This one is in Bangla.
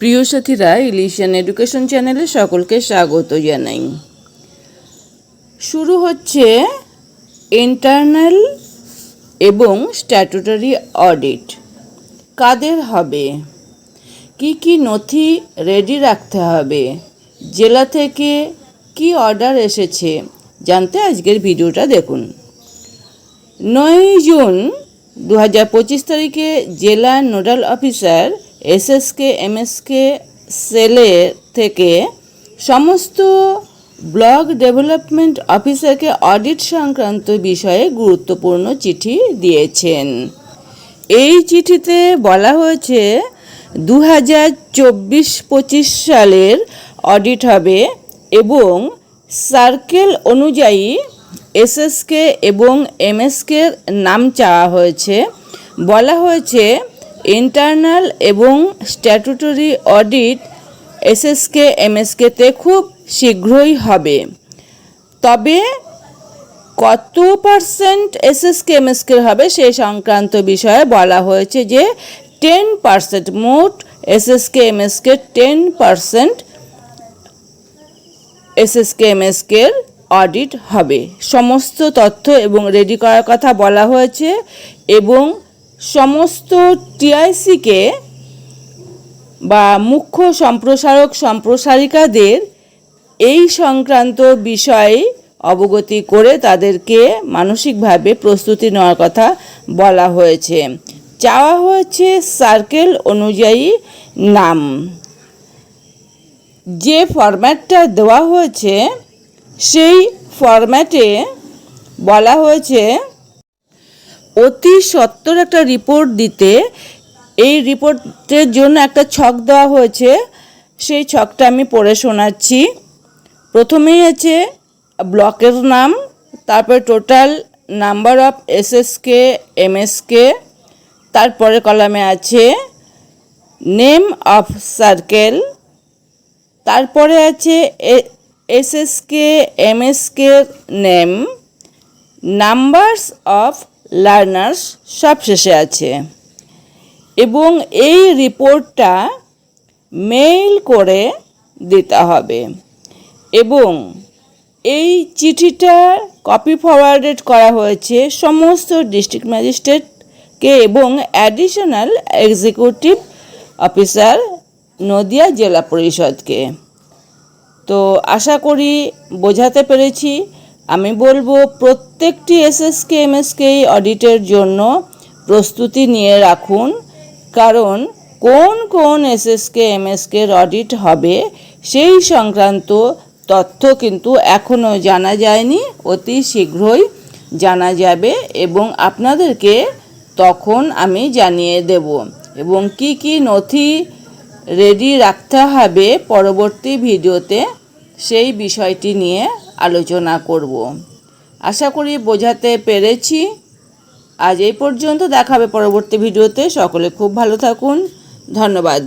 প্রিয় সাথীরা ইলিশিয়ান এডুকেশন চ্যানেলে সকলকে স্বাগত জানাই। শুরু হচ্ছে ইন্টারনাল এবং স্ট্যাটুটারি অডিট কাদের হবে? কি কি নথি রেডি রাখতে হবে? জেলা থেকে কি অর্ডার এসেছে? জানতে আজকের ভিডিওটা দেখুন। নয় জুন দু হাজার পঁচিশ তারিখে জেলা নোডাল অফিসার এসএসকে, এমএসকে, সেলে থেকে সমস্ত ব্লক ডেভেলপমেন্ট অফিসারকে অডিট সংক্রান্ত বিষয়ে গুরুত্বপূর্ণ চিঠি দিয়েছেন। এই চিঠিতে বলা হয়েছে দু হাজার চব্বিশ পঁচিশ সালের অডিট হবে এবং সার্কেল অনুযায়ী এসএসকে এবং এমএসকে নাম চাওয়া হয়েছে। বলা হয়েছে ইন্টারনাল এবং স্ট্যাটুটরি অডিট এসএসকে এমএসকেতে খুব শীঘ্রই হবে। তবে কত পার্সেন্ট এসএসকে এমএসকে হবে সে সংক্রান্ত বিষয়ে বলা হয়েছে যে টেন পার্সেন্ট মোট SSK MSK ten percent SSK এমএসকের audit হবে। সমস্ত তথ্য এবং রেডি করার কথা বলা হয়েছে এবং সমস্ত টিআইসিকে বা মুখ্য সম্প্রসারক সম্প্রসারিকাদের এই সংক্রান্ত বিষয়ে অবগতি করে তাদেরকে মানসিকভাবে প্রস্তুতি নেওয়ার কথা বলা হয়েছে। চাওয়া হয়েছে সার্কেল অনুযায়ী নাম। যে ফরম্যাটটা দেওয়া হয়েছে, সেই ফরম্যাটে বলা হয়েছে অতি সত্তর একটা রিপোর্ট দিতে, এই রিপোর্টের জন্য একটা ছক দেওয়া হয়েছে। সেই ছকটা আমি পড়ে শোনাচ্ছি। প্রথমেই আছে ব্লকের নাম, তারপরে total number of SSK MSK তারপরে কলামে আছে নেম অফ সার্কেল তারপরে আছে SSK MSK name numbers of learners সব শেষে আছে। এবং এই রিপোর্টটা মেইল করে দিতে হবে। এবং এই চিঠিটা কপি ফরওয়ার্ডেড করা হয়েছে সমস্ত ডিস্ট্রিক্ট ম্যাজিস্ট্রেটকে এবং অ্যাডিশনাল এক্সিকিউটিভ অফিসার নদিয়া জেলা পরিষদকে। তো আশা করি বোঝাতে পেরেছি। আমি বলব প্রত্যেকটি এসএসকে, এমএসকে এই অডিটের জন্য প্রস্তুতি নিয়ে রাখুন। কারণ কোন কোন এসএসকে এমএসকে অডিট হবে সেই সংক্রান্ত তথ্য কিন্তু এখনও জানা যায়নি। অতি শীঘ্রই জানা যাবে এবং আপনাদেরকে তখন আমি জানিয়ে দেব। এবং কি কি নথি রেডি রাখতে হবে পরবর্তী ভিডিওতে সেই বিষয়টি নিয়ে আলোচনা করব। আশা করি বোঝাতে পেরেছি। আজ এই পর্যন্ত দেখাবে পরবর্তী ভিডিওতে। সকলে খুব ভালো থাকুন। ধন্যবাদ।